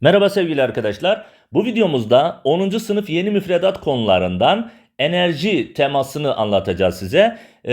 Merhaba sevgili arkadaşlar. Bu videomuzda 10. sınıf yeni müfredat konularından enerji temasını anlatacağız size. Ee,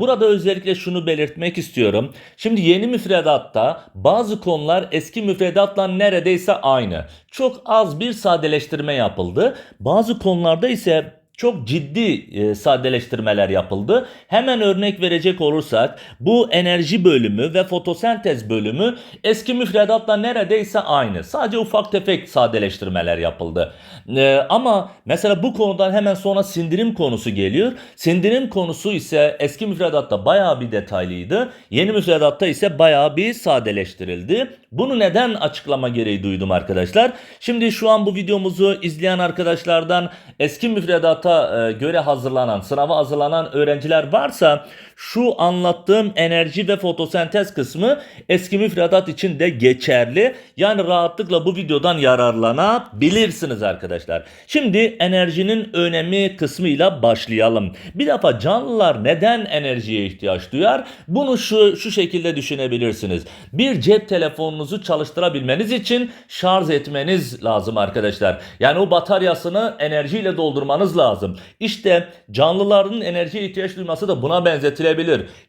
burada özellikle şunu belirtmek istiyorum. Şimdi yeni müfredatta bazı konular eski müfredatla neredeyse aynı. Çok az bir sadeleştirme yapıldı. Bazı konularda ise çok ciddi e, sadeleştirmeler yapıldı. Hemen örnek verecek olursak bu enerji bölümü ve fotosentez bölümü eski müfredatla neredeyse aynı. Sadece ufak tefek sadeleştirmeler yapıldı. E, ama mesela bu konudan hemen sonra sindirim konusu geliyor. Sindirim konusu ise eski müfredatta bayağı bir detaylıydı. Yeni müfredatta ise bayağı bir sadeleştirildi. Bunu neden açıklama gereği duydum arkadaşlar? Şimdi şu an bu videomuzu izleyen arkadaşlardan eski müfredata e, göre hazırlanan, sınava hazırlanan öğrenciler varsa şu anlattığım enerji ve fotosentez kısmı eski müfredat için de geçerli. Yani rahatlıkla bu videodan yararlanabilirsiniz arkadaşlar. Şimdi enerjinin önemi kısmıyla başlayalım. Bir defa canlılar neden enerjiye ihtiyaç duyar? Bunu şu şu şekilde düşünebilirsiniz. Bir cep telefonunuzu çalıştırabilmeniz için şarj etmeniz lazım arkadaşlar. Yani o bataryasını enerjiyle doldurmanız lazım. İşte canlıların enerjiye ihtiyaç duyması da buna benzetilebilir.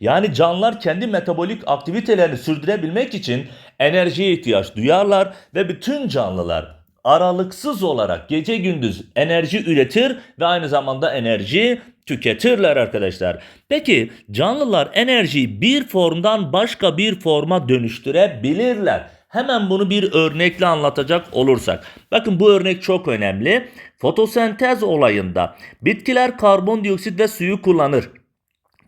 Yani canlılar kendi metabolik aktivitelerini sürdürebilmek için enerjiye ihtiyaç duyarlar ve bütün canlılar aralıksız olarak gece gündüz enerji üretir ve aynı zamanda enerji tüketirler arkadaşlar. Peki canlılar enerjiyi bir formdan başka bir forma dönüştürebilirler. Hemen bunu bir örnekle anlatacak olursak. Bakın bu örnek çok önemli. Fotosentez olayında bitkiler karbondioksit ve suyu kullanır.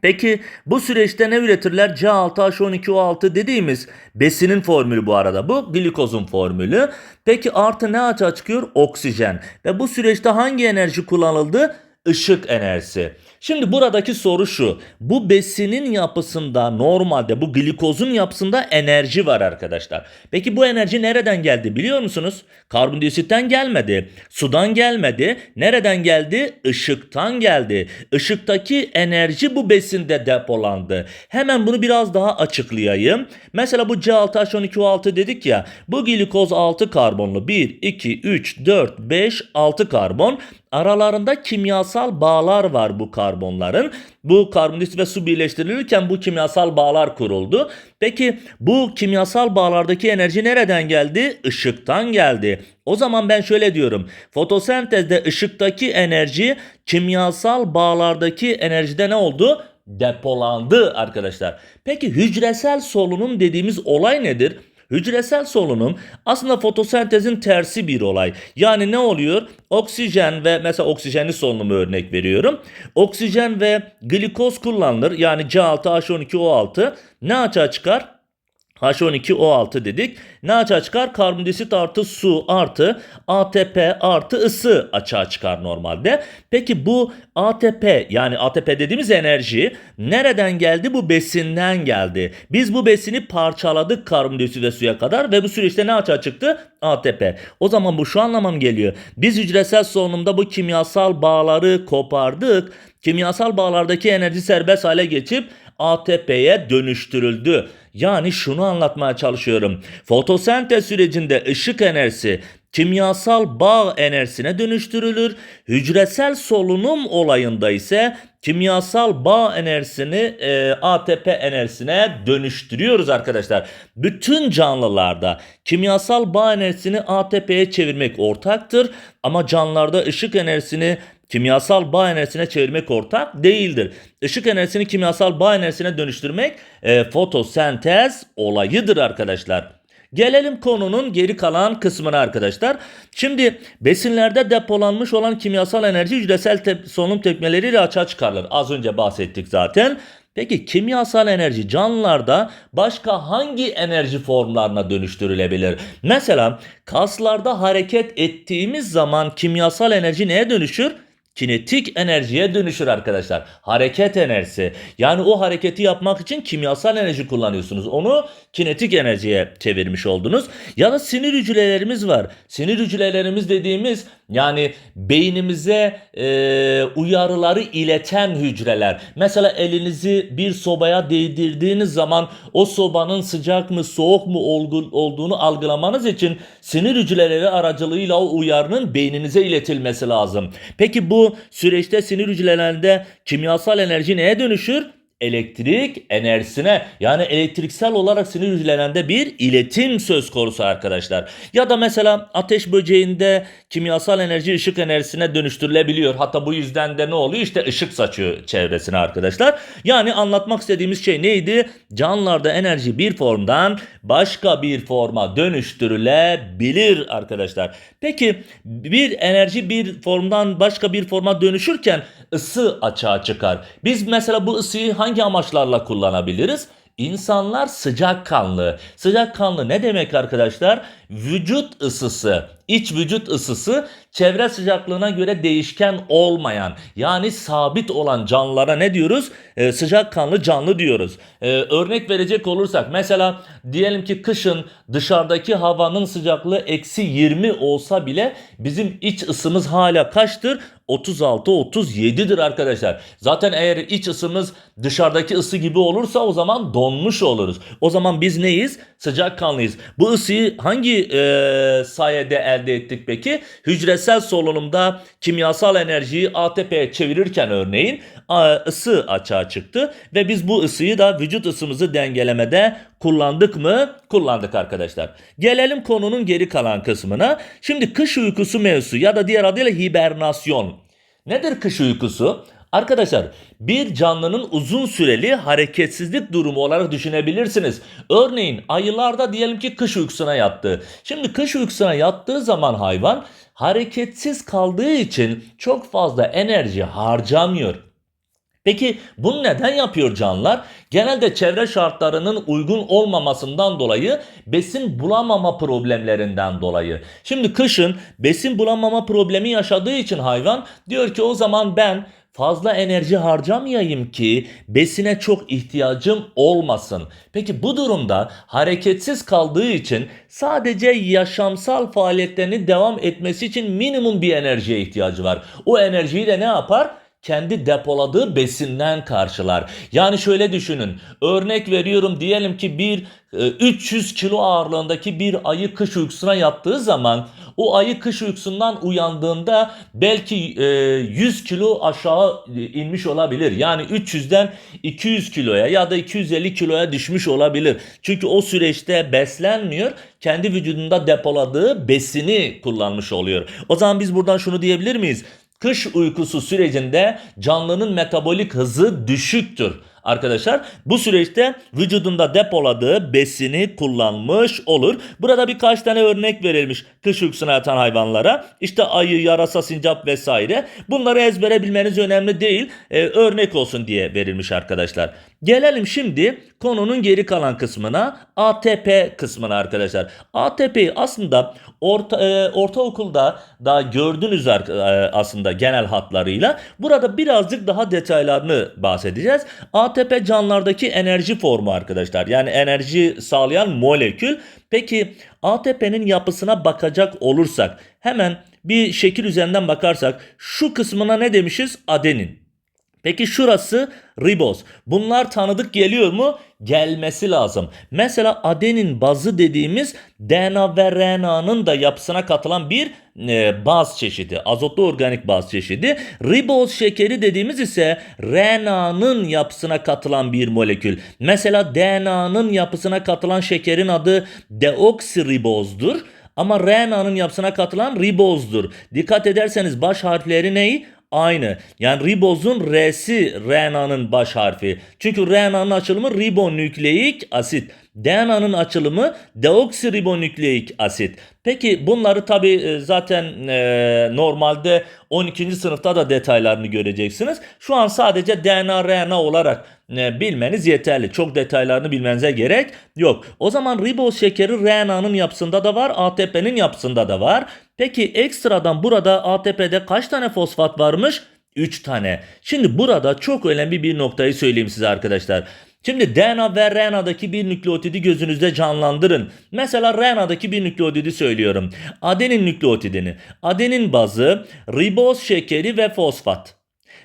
Peki bu süreçte ne üretirler? C6H12O6 dediğimiz besinin formülü bu arada. Bu glikozun formülü. Peki artı ne açığa çıkıyor? Oksijen. Ve bu süreçte hangi enerji kullanıldı? Işık enerjisi. Şimdi buradaki soru şu. Bu besinin yapısında normalde bu glikozun yapısında enerji var arkadaşlar. Peki bu enerji nereden geldi biliyor musunuz? Karbondioksitten gelmedi. Sudan gelmedi. Nereden geldi? Işıktan geldi. Işıktaki enerji bu besinde depolandı. Hemen bunu biraz daha açıklayayım. Mesela bu C6H12O6 dedik ya. Bu glikoz 6 karbonlu. 1, 2, 3, 4, 5, 6 karbon. Aralarında kimyasal bağlar var bu karbonların. Bu karbondioksit ve su birleştirilirken bu kimyasal bağlar kuruldu. Peki bu kimyasal bağlardaki enerji nereden geldi? Işıktan geldi. O zaman ben şöyle diyorum. Fotosentezde ışıktaki enerji kimyasal bağlardaki enerjide ne oldu? Depolandı arkadaşlar. Peki hücresel solunum dediğimiz olay nedir? Hücresel solunum aslında fotosentezin tersi bir olay. Yani ne oluyor? Oksijen ve mesela oksijenli solunumu örnek veriyorum. Oksijen ve glikoz kullanılır. Yani C6H12O6 ne açığa çıkar? H12O6 dedik. Ne açığa çıkar? Karbondioksit artı su artı ATP artı ısı açığa çıkar normalde. Peki bu ATP yani ATP dediğimiz enerji nereden geldi? Bu besinden geldi. Biz bu besini parçaladık karbondioksit ve suya kadar ve bu süreçte ne açığa çıktı? ATP. O zaman bu şu anlamam geliyor. Biz hücresel solunumda bu kimyasal bağları kopardık. Kimyasal bağlardaki enerji serbest hale geçip ATP'ye dönüştürüldü. Yani şunu anlatmaya çalışıyorum. Fotosentez sürecinde ışık enerjisi kimyasal bağ enerjisine dönüştürülür. Hücresel solunum olayında ise kimyasal bağ enerjisini e, ATP enerjisine dönüştürüyoruz arkadaşlar. Bütün canlılarda kimyasal bağ enerjisini ATP'ye çevirmek ortaktır ama canlılarda ışık enerjisini kimyasal bağ enerjisine çevirmek ortak değildir. Işık enerjisini kimyasal bağ enerjisine dönüştürmek e, fotosentez olayıdır arkadaşlar. Gelelim konunun geri kalan kısmına arkadaşlar. Şimdi besinlerde depolanmış olan kimyasal enerji hücresel tep solunum tepkimeleriyle açığa çıkarılır. Az önce bahsettik zaten. Peki kimyasal enerji canlılarda başka hangi enerji formlarına dönüştürülebilir? Mesela kaslarda hareket ettiğimiz zaman kimyasal enerji neye dönüşür? Kinetik enerjiye dönüşür arkadaşlar. Hareket enerjisi. Yani o hareketi yapmak için kimyasal enerji kullanıyorsunuz. Onu kinetik enerjiye çevirmiş oldunuz. Ya da sinir hücrelerimiz var. Sinir hücrelerimiz dediğimiz yani beynimize e, uyarıları ileten hücreler. Mesela elinizi bir sobaya değdirdiğiniz zaman o sobanın sıcak mı soğuk mu olduğunu algılamanız için sinir hücreleri aracılığıyla o uyarının beyninize iletilmesi lazım. Peki bu süreçte sinir hücrelerinde kimyasal enerji neye dönüşür? Elektrik enerjisine yani elektriksel olarak sinir hücrelerinde bir iletim söz konusu arkadaşlar. Ya da mesela ateş böceğinde kimyasal enerji ışık enerjisine dönüştürülebiliyor. Hatta bu yüzden de ne oluyor? İşte ışık saçıyor çevresine arkadaşlar. Yani anlatmak istediğimiz şey neydi? Canlılarda enerji bir formdan başka bir forma dönüştürülebilir arkadaşlar. Peki bir enerji bir formdan başka bir forma dönüşürken ısı açığa çıkar. Biz mesela bu ısıyı hangi amaçlarla kullanabiliriz? İnsanlar sıcakkanlı. Sıcakkanlı ne demek arkadaşlar? Vücut ısısı, iç vücut ısısı çevre sıcaklığına göre değişken olmayan yani sabit olan canlılara ne diyoruz? Ee, sıcakkanlı canlı diyoruz. Ee, örnek verecek olursak mesela diyelim ki kışın dışarıdaki havanın sıcaklığı eksi 20 olsa bile bizim iç ısımız hala kaçtır? 36-37'dir arkadaşlar. Zaten eğer iç ısımız dışarıdaki ısı gibi olursa o zaman donmuş oluruz. O zaman biz neyiz? Sıcakkanlıyız. Bu ısıyı hangi e, sayede elde ettik peki? Hücresel solunumda kimyasal enerjiyi ATP'ye çevirirken örneğin ısı açığa çıktı ve biz bu ısıyı da vücut ısımızı dengelemede kullandık mı? Kullandık arkadaşlar. Gelelim konunun geri kalan kısmına. Şimdi kış uykusu mevzusu ya da diğer adıyla hibernasyon. Nedir kış uykusu? Arkadaşlar bir canlının uzun süreli hareketsizlik durumu olarak düşünebilirsiniz. Örneğin ayılarda diyelim ki kış uykusuna yattı. Şimdi kış uykusuna yattığı zaman hayvan hareketsiz kaldığı için çok fazla enerji harcamıyor. Peki bunu neden yapıyor canlılar? Genelde çevre şartlarının uygun olmamasından dolayı besin bulamama problemlerinden dolayı. Şimdi kışın besin bulamama problemi yaşadığı için hayvan diyor ki o zaman ben fazla enerji harcamayayım ki besine çok ihtiyacım olmasın. Peki bu durumda hareketsiz kaldığı için sadece yaşamsal faaliyetlerini devam etmesi için minimum bir enerjiye ihtiyacı var. O enerjiyi de ne yapar? Kendi depoladığı besinden karşılar. Yani şöyle düşünün. Örnek veriyorum diyelim ki bir e, 300 kilo ağırlığındaki bir ayı kış uykusuna yattığı zaman o ayı kış uykusundan uyandığında belki e, 100 kilo aşağı e, inmiş olabilir. Yani 300'den 200 kiloya ya da 250 kiloya düşmüş olabilir. Çünkü o süreçte beslenmiyor. Kendi vücudunda depoladığı besini kullanmış oluyor. O zaman biz buradan şunu diyebilir miyiz? Kış uykusu sürecinde canlının metabolik hızı düşüktür. Arkadaşlar bu süreçte vücudunda depoladığı besini kullanmış olur. Burada birkaç tane örnek verilmiş kış uykusuna yatan hayvanlara. İşte ayı, yarasa, sincap vesaire. Bunları ezbere bilmeniz önemli değil. Ee, örnek olsun diye verilmiş arkadaşlar. Gelelim şimdi konunun geri kalan kısmına ATP kısmına arkadaşlar. ATP'yi aslında orta, e, ortaokulda da gördünüz e, aslında genel hatlarıyla. Burada birazcık daha detaylarını bahsedeceğiz. ATP canlılardaki enerji formu arkadaşlar. Yani enerji sağlayan molekül. Peki ATP'nin yapısına bakacak olursak hemen bir şekil üzerinden bakarsak şu kısmına ne demişiz? Adenin. Peki şurası riboz. Bunlar tanıdık geliyor mu? Gelmesi lazım. Mesela adenin bazı dediğimiz DNA ve RNA'nın da yapısına katılan bir e, baz çeşidi. Azotlu organik baz çeşidi. Riboz şekeri dediğimiz ise RNA'nın yapısına katılan bir molekül. Mesela DNA'nın yapısına katılan şekerin adı deoksiribozdur. Ama RNA'nın yapısına katılan ribozdur. Dikkat ederseniz baş harfleri neyi? Aynı. Yani ribozun R'si RNA'nın baş harfi. Çünkü RNA'nın açılımı ribonükleik asit. DNA'nın açılımı deoksiribonükleik asit. Peki bunları tabi zaten e, normalde 12. sınıfta da detaylarını göreceksiniz. Şu an sadece DNA RNA olarak e, bilmeniz yeterli. Çok detaylarını bilmenize gerek yok. O zaman riboz şekeri RNA'nın yapısında da var, ATP'nin yapısında da var. Peki ekstradan burada ATP'de kaç tane fosfat varmış? 3 tane. Şimdi burada çok önemli bir noktayı söyleyeyim size arkadaşlar. Şimdi DNA ve RNA'daki bir nükleotidi gözünüzde canlandırın. Mesela RNA'daki bir nükleotidi söylüyorum. Adenin nükleotidini. Adenin bazı, riboz şekeri ve fosfat.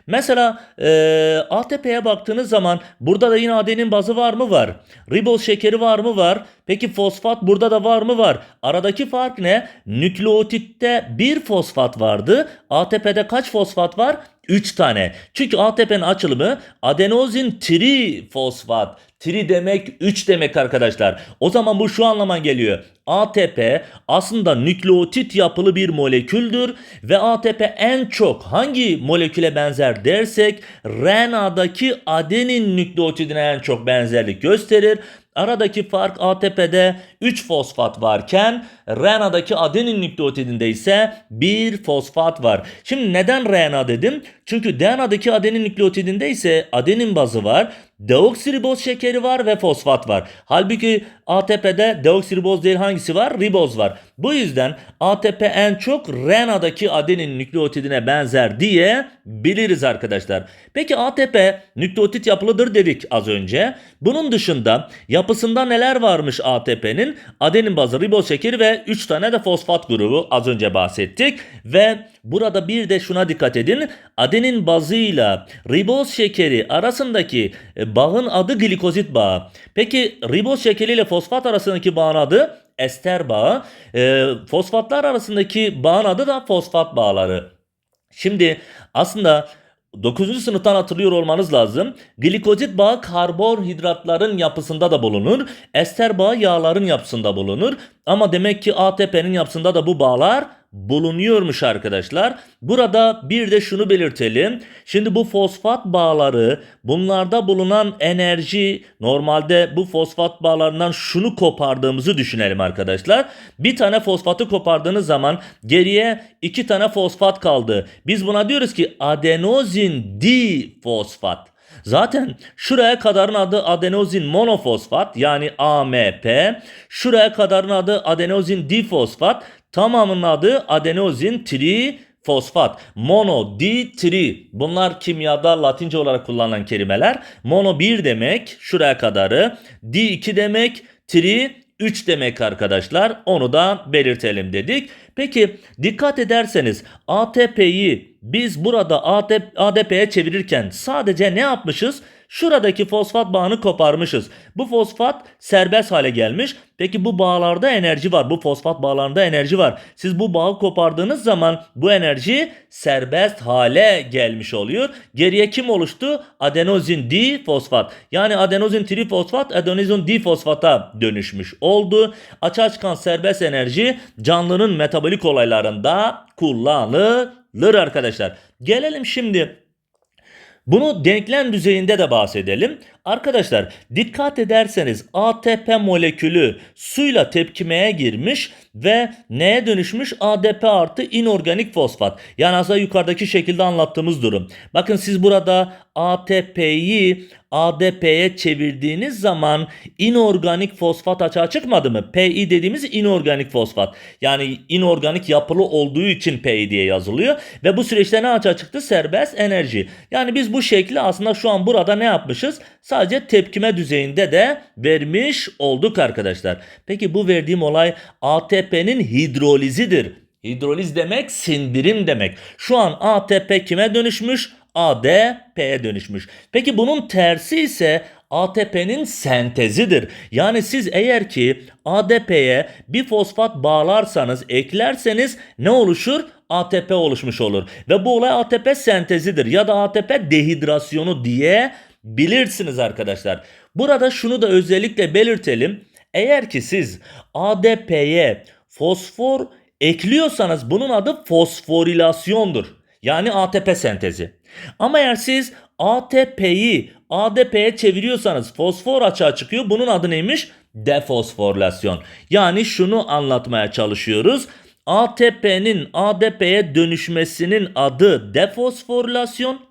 Mesela e, ATP'ye baktığınız zaman burada da yine adenin bazı var mı? Var. Riboz şekeri var mı? Var. Peki fosfat burada da var mı? Var. Aradaki fark ne? Nükleotitte bir fosfat vardı. ATP'de kaç fosfat var? 3 tane. Çünkü ATP'nin açılımı adenozin trifosfat. Tri demek 3 demek arkadaşlar. O zaman bu şu anlama geliyor. ATP aslında nükleotit yapılı bir moleküldür ve ATP en çok hangi moleküle benzer dersek RNA'daki adenin nükleotidine en çok benzerlik gösterir. Aradaki fark ATP'de 3 fosfat varken RNA'daki adenin nükleotidinde ise 1 fosfat var. Şimdi neden RNA dedim? Çünkü DNA'daki adenin nükleotidinde ise adenin bazı var. Deoksiriboz şekeri var ve fosfat var. Halbuki ATP'de deoksiriboz değil hangisi var? Riboz var. Bu yüzden ATP en çok RNA'daki adenin nükleotidine benzer diye biliriz arkadaşlar. Peki ATP nükleotit yapılıdır dedik az önce. Bunun dışında yapısında neler varmış ATP'nin? Adenin bazı riboz şekeri ve 3 tane de fosfat grubu az önce bahsettik. Ve burada bir de şuna dikkat edin. Adenin bazıyla riboz şekeri arasındaki bağın adı glikozit bağı. Peki riboz şekeri ile fosfat arasındaki bağın adı ester bağı. E, fosfatlar arasındaki bağın adı da fosfat bağları. Şimdi aslında 9. sınıftan hatırlıyor olmanız lazım. Glikozit bağı karbonhidratların yapısında da bulunur. Ester bağı yağların yapısında bulunur. Ama demek ki ATP'nin yapısında da bu bağlar bulunuyormuş arkadaşlar. Burada bir de şunu belirtelim. Şimdi bu fosfat bağları bunlarda bulunan enerji normalde bu fosfat bağlarından şunu kopardığımızı düşünelim arkadaşlar. Bir tane fosfatı kopardığınız zaman geriye iki tane fosfat kaldı. Biz buna diyoruz ki adenozin difosfat. Zaten şuraya kadarın adı adenozin monofosfat yani AMP. Şuraya kadarın adı adenozin difosfat. Tamamının adı adenozin trifosfat. Mono, di, tri. Bunlar kimyada latince olarak kullanılan kelimeler. Mono 1 demek şuraya kadarı. Di 2 demek. Tri 3 demek arkadaşlar. Onu da belirtelim dedik. Peki dikkat ederseniz ATP'yi biz burada ADP'ye çevirirken sadece ne yapmışız? Şuradaki fosfat bağını koparmışız. Bu fosfat serbest hale gelmiş. Peki bu bağlarda enerji var. Bu fosfat bağlarında enerji var. Siz bu bağı kopardığınız zaman bu enerji serbest hale gelmiş oluyor. Geriye kim oluştu? Adenozin difosfat. Yani adenozin trifosfat adenozin difosfata dönüşmüş oldu. Açığa çıkan serbest enerji canlının metabolik olaylarında kullanılır arkadaşlar. Gelelim şimdi bunu denklem düzeyinde de bahsedelim. Arkadaşlar dikkat ederseniz ATP molekülü suyla tepkimeye girmiş ve neye dönüşmüş? ADP artı inorganik fosfat. Yani aslında yukarıdaki şekilde anlattığımız durum. Bakın siz burada ATP'yi ADP'ye çevirdiğiniz zaman inorganik fosfat açığa çıkmadı mı? PI dediğimiz inorganik fosfat. Yani inorganik yapılı olduğu için PI diye yazılıyor. Ve bu süreçte ne açığa çıktı? Serbest enerji. Yani biz bu şekli aslında şu an burada ne yapmışız? Sadece tepkime düzeyinde de vermiş olduk arkadaşlar. Peki bu verdiğim olay ATP'nin hidrolizidir. Hidroliz demek sindirim demek. Şu an ATP kime dönüşmüş? ADP'ye dönüşmüş. Peki bunun tersi ise ATP'nin sentezidir. Yani siz eğer ki ADP'ye bir fosfat bağlarsanız, eklerseniz ne oluşur? ATP oluşmuş olur. Ve bu olay ATP sentezidir ya da ATP dehidrasyonu diye bilirsiniz arkadaşlar. Burada şunu da özellikle belirtelim. Eğer ki siz ADP'ye fosfor ekliyorsanız bunun adı fosforilasyondur. Yani ATP sentezi. Ama eğer siz ATP'yi ADP'ye çeviriyorsanız fosfor açığa çıkıyor. Bunun adı neymiş? defosforilasyon. Yani şunu anlatmaya çalışıyoruz. ATP'nin ADP'ye dönüşmesinin adı defosforilasyon.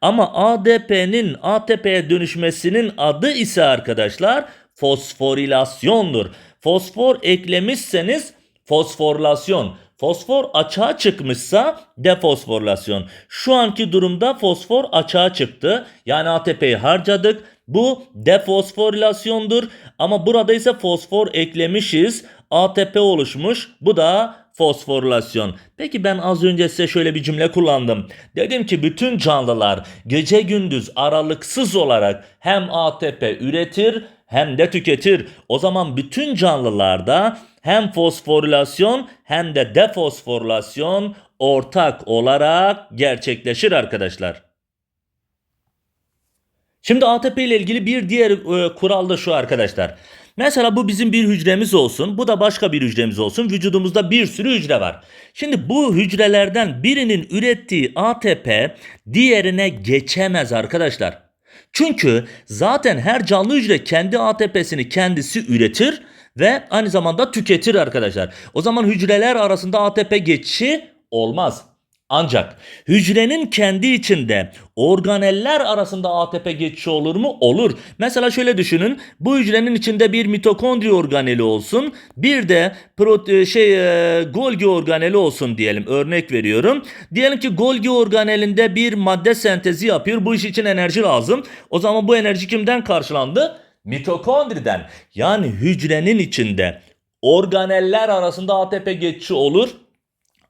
Ama ADP'nin ATP'ye dönüşmesinin adı ise arkadaşlar fosforilasyondur. Fosfor eklemişseniz fosforilasyon. Fosfor açığa çıkmışsa defosforilasyon. Şu anki durumda fosfor açığa çıktı. Yani ATP'yi harcadık. Bu defosforilasyondur. Ama burada ise fosfor eklemişiz. ATP oluşmuş. Bu da fosforilasyon. Peki ben az önce size şöyle bir cümle kullandım. Dedim ki bütün canlılar gece gündüz aralıksız olarak hem ATP üretir hem de tüketir. O zaman bütün canlılarda hem fosforilasyon hem de defosforilasyon ortak olarak gerçekleşir arkadaşlar. Şimdi ATP ile ilgili bir diğer e, kural da şu arkadaşlar. Mesela bu bizim bir hücremiz olsun. Bu da başka bir hücremiz olsun. Vücudumuzda bir sürü hücre var. Şimdi bu hücrelerden birinin ürettiği ATP diğerine geçemez arkadaşlar. Çünkü zaten her canlı hücre kendi ATP'sini kendisi üretir ve aynı zamanda tüketir arkadaşlar. O zaman hücreler arasında ATP geçişi olmaz. Ancak hücrenin kendi içinde organeller arasında ATP geçişi olur mu? Olur. Mesela şöyle düşünün. Bu hücrenin içinde bir mitokondri organeli olsun. Bir de prote şey e, Golgi organeli olsun diyelim. Örnek veriyorum. Diyelim ki Golgi organelinde bir madde sentezi yapıyor. Bu iş için enerji lazım. O zaman bu enerji kimden karşılandı? Mitokondriden. Yani hücrenin içinde organeller arasında ATP geçişi olur.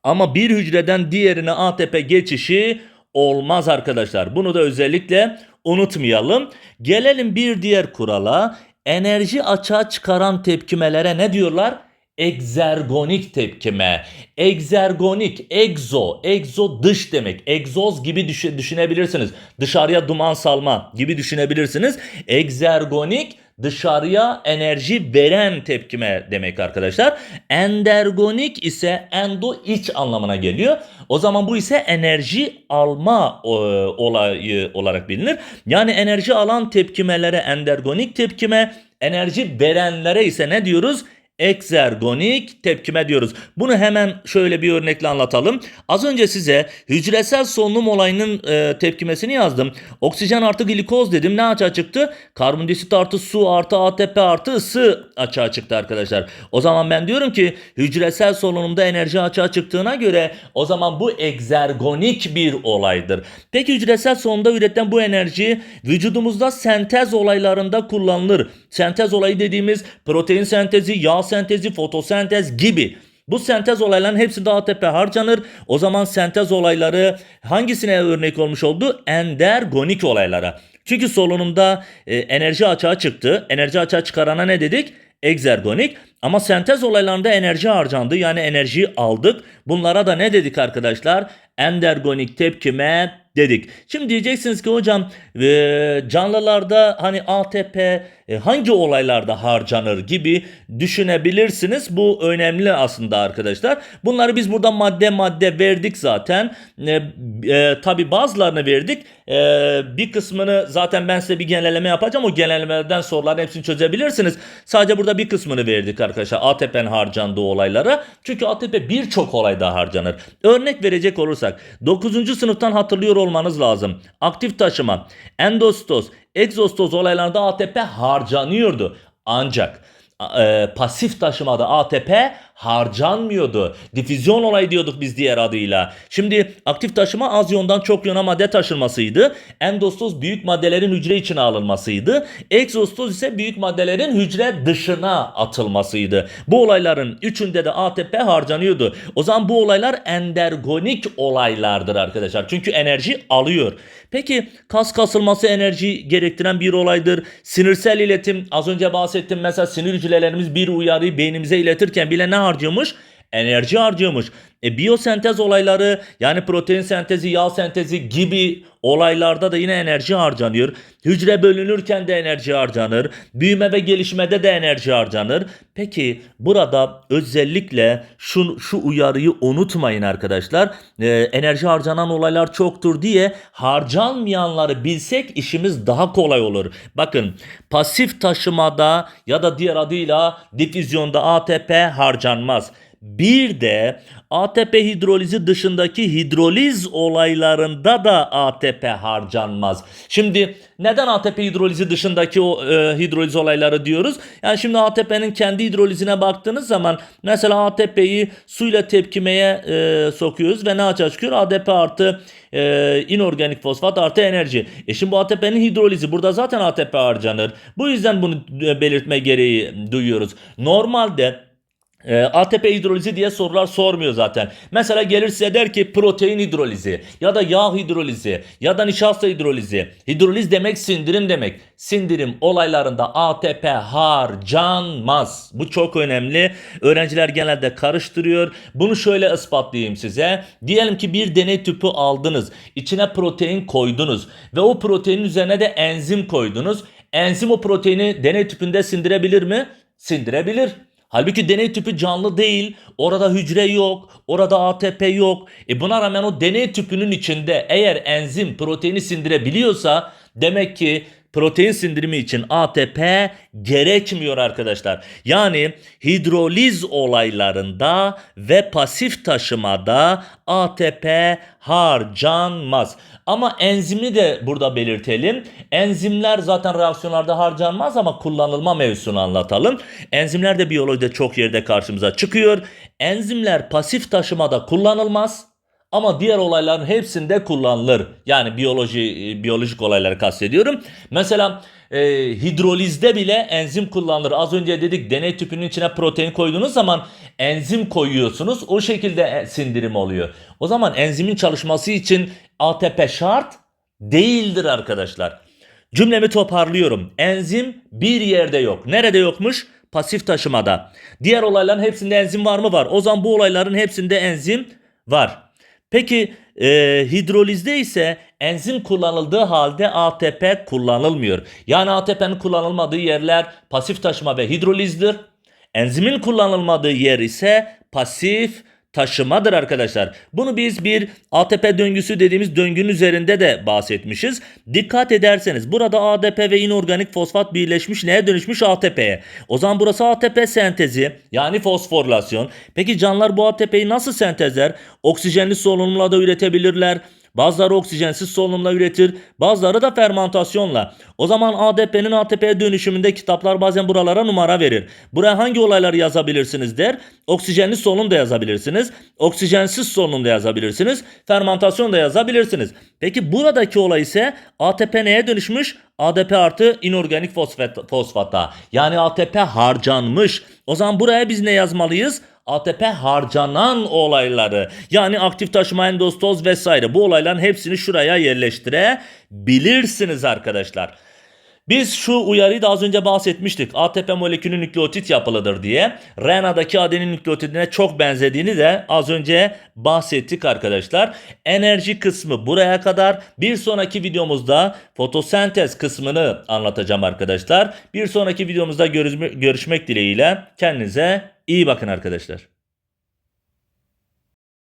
Ama bir hücreden diğerine ATP geçişi olmaz arkadaşlar. Bunu da özellikle unutmayalım. Gelelim bir diğer kurala. Enerji açığa çıkaran tepkimelere ne diyorlar? Egzergonik tepkime. Egzergonik, egzo, egzo dış demek. Egzoz gibi düşünebilirsiniz. Dışarıya duman salma gibi düşünebilirsiniz. Egzergonik dışarıya enerji veren tepkime demek arkadaşlar. Endergonik ise endo iç anlamına geliyor. O zaman bu ise enerji alma e, olayı olarak bilinir. Yani enerji alan tepkimelere endergonik tepkime, enerji verenlere ise ne diyoruz? Eksergonik tepkime diyoruz. Bunu hemen şöyle bir örnekle anlatalım. Az önce size hücresel solunum olayının e, tepkimesini yazdım. Oksijen artı glikoz dedim. Ne açığa çıktı? Karbondioksit artı su artı ATP artı ısı açığa çıktı arkadaşlar. O zaman ben diyorum ki hücresel solunumda enerji açığa çıktığına göre o zaman bu egzergonik bir olaydır. Peki hücresel solunumda üretilen bu enerji vücudumuzda sentez olaylarında kullanılır. Sentez olayı dediğimiz protein sentezi, yağ sentezi, fotosentez gibi. Bu sentez olaylarının hepsinde ATP harcanır. O zaman sentez olayları hangisine örnek olmuş oldu? Endergonik olaylara. Çünkü solunumda e, enerji açığa çıktı. Enerji açığa çıkarana ne dedik? Egzergonik. Ama sentez olaylarında enerji harcandı. Yani enerjiyi aldık. Bunlara da ne dedik arkadaşlar? Endergonik tepkime dedik. Şimdi diyeceksiniz ki hocam e, canlılarda hani ATP e, hangi olaylarda harcanır gibi düşünebilirsiniz. Bu önemli aslında arkadaşlar. Bunları biz burada madde madde verdik zaten. E, e, Tabi bazılarını verdik. E, bir kısmını zaten ben size bir genelleme yapacağım. O genellemelerden soruların hepsini çözebilirsiniz. Sadece burada bir kısmını verdik arkadaşlar. ATP'nin harcandığı olaylara. Çünkü ATP birçok olayda harcanır. Örnek verecek olursak 9. sınıftan hatırlıyor olmanız lazım. Aktif taşıma, endostoz, egzostoz olaylarında ATP harcanıyordu. Ancak e, pasif taşımada ATP harcanmıyordu. Difüzyon olayı diyorduk biz diğer adıyla. Şimdi aktif taşıma az yondan çok yona madde taşınmasıydı. Endostoz büyük maddelerin hücre içine alınmasıydı. Egzostoz ise büyük maddelerin hücre dışına atılmasıydı. Bu olayların üçünde de ATP harcanıyordu. O zaman bu olaylar endergonik olaylardır arkadaşlar. Çünkü enerji alıyor. Peki kas kasılması enerji gerektiren bir olaydır. Sinirsel iletim az önce bahsettim mesela sinir hücrelerimiz bir uyarıyı beynimize iletirken bile ne harcıyormuş? Enerji harcıyormuş. E, biyosentez olayları yani protein sentezi, yağ sentezi gibi olaylarda da yine enerji harcanıyor. Hücre bölünürken de enerji harcanır. Büyüme ve gelişmede de enerji harcanır. Peki burada özellikle şu, şu uyarıyı unutmayın arkadaşlar. E, enerji harcanan olaylar çoktur diye harcanmayanları bilsek işimiz daha kolay olur. Bakın pasif taşımada ya da diğer adıyla difüzyonda ATP harcanmaz. Bir de ATP hidrolizi dışındaki hidroliz olaylarında da ATP harcanmaz. Şimdi neden ATP hidrolizi dışındaki o e, hidroliz olayları diyoruz? Yani şimdi ATP'nin kendi hidrolizine baktığınız zaman mesela ATP'yi suyla tepkimeye e, sokuyoruz ve ne açığa çıkıyor? ADP artı e, inorganik fosfat artı enerji. E şimdi bu ATP'nin hidrolizi burada zaten ATP harcanır. Bu yüzden bunu e, belirtme gereği duyuyoruz. Normalde e, ATP hidrolizi diye sorular sormuyor zaten. Mesela gelir size der ki protein hidrolizi ya da yağ hidrolizi ya da nişasta hidrolizi. Hidroliz demek sindirim demek. Sindirim olaylarında ATP harcanmaz. Bu çok önemli. Öğrenciler genelde karıştırıyor. Bunu şöyle ispatlayayım size. Diyelim ki bir deney tüpü aldınız. İçine protein koydunuz ve o proteinin üzerine de enzim koydunuz. Enzim o proteini deney tüpünde sindirebilir mi? Sindirebilir. Halbuki deney tüpü canlı değil. Orada hücre yok. Orada ATP yok. E buna rağmen o deney tüpünün içinde eğer enzim proteini sindirebiliyorsa demek ki protein sindirimi için ATP gerekmiyor arkadaşlar. Yani hidroliz olaylarında ve pasif taşımada ATP harcanmaz. Ama enzimi de burada belirtelim. Enzimler zaten reaksiyonlarda harcanmaz ama kullanılma mevzusunu anlatalım. Enzimler de biyolojide çok yerde karşımıza çıkıyor. Enzimler pasif taşımada kullanılmaz. Ama diğer olayların hepsinde kullanılır. Yani biyoloji biyolojik olayları kastediyorum. Mesela e, hidrolizde bile enzim kullanılır. Az önce dedik deney tüpünün içine protein koyduğunuz zaman enzim koyuyorsunuz. O şekilde sindirim oluyor. O zaman enzimin çalışması için ATP şart değildir arkadaşlar. Cümlemi toparlıyorum. Enzim bir yerde yok. Nerede yokmuş? Pasif taşımada. Diğer olayların hepsinde enzim var mı? Var. O zaman bu olayların hepsinde enzim var. Peki e, hidrolizde ise enzim kullanıldığı halde ATP kullanılmıyor. Yani ATP'nin kullanılmadığı yerler pasif taşıma ve hidrolizdir. Enzimin kullanılmadığı yer ise pasif taşımadır arkadaşlar. Bunu biz bir ATP döngüsü dediğimiz döngünün üzerinde de bahsetmişiz. Dikkat ederseniz burada ADP ve inorganik fosfat birleşmiş neye dönüşmüş ATP'ye. O zaman burası ATP sentezi yani fosforilasyon. Peki canlılar bu ATP'yi nasıl sentezler? Oksijenli solunumla da üretebilirler. Bazıları oksijensiz solunumla üretir, bazıları da fermentasyonla. O zaman ADP'nin ATP'ye dönüşümünde kitaplar bazen buralara numara verir. Buraya hangi olayları yazabilirsiniz der. Oksijenli solunum da yazabilirsiniz. Oksijensiz solunum da yazabilirsiniz. Fermentasyon da yazabilirsiniz. Peki buradaki olay ise ATP neye dönüşmüş? ADP artı inorganik fosfat, fosfata. Yani ATP harcanmış. O zaman buraya biz ne yazmalıyız? ATP harcanan olayları yani aktif taşıma endostoz vesaire bu olayların hepsini şuraya yerleştirebilirsiniz arkadaşlar. Biz şu uyarıyı da az önce bahsetmiştik. ATP molekülü nükleotit yapılıdır diye. RNA'daki adenin nükleotidine çok benzediğini de az önce bahsettik arkadaşlar. Enerji kısmı buraya kadar. Bir sonraki videomuzda fotosentez kısmını anlatacağım arkadaşlar. Bir sonraki videomuzda görüşmek dileğiyle. Kendinize iyi bakın arkadaşlar.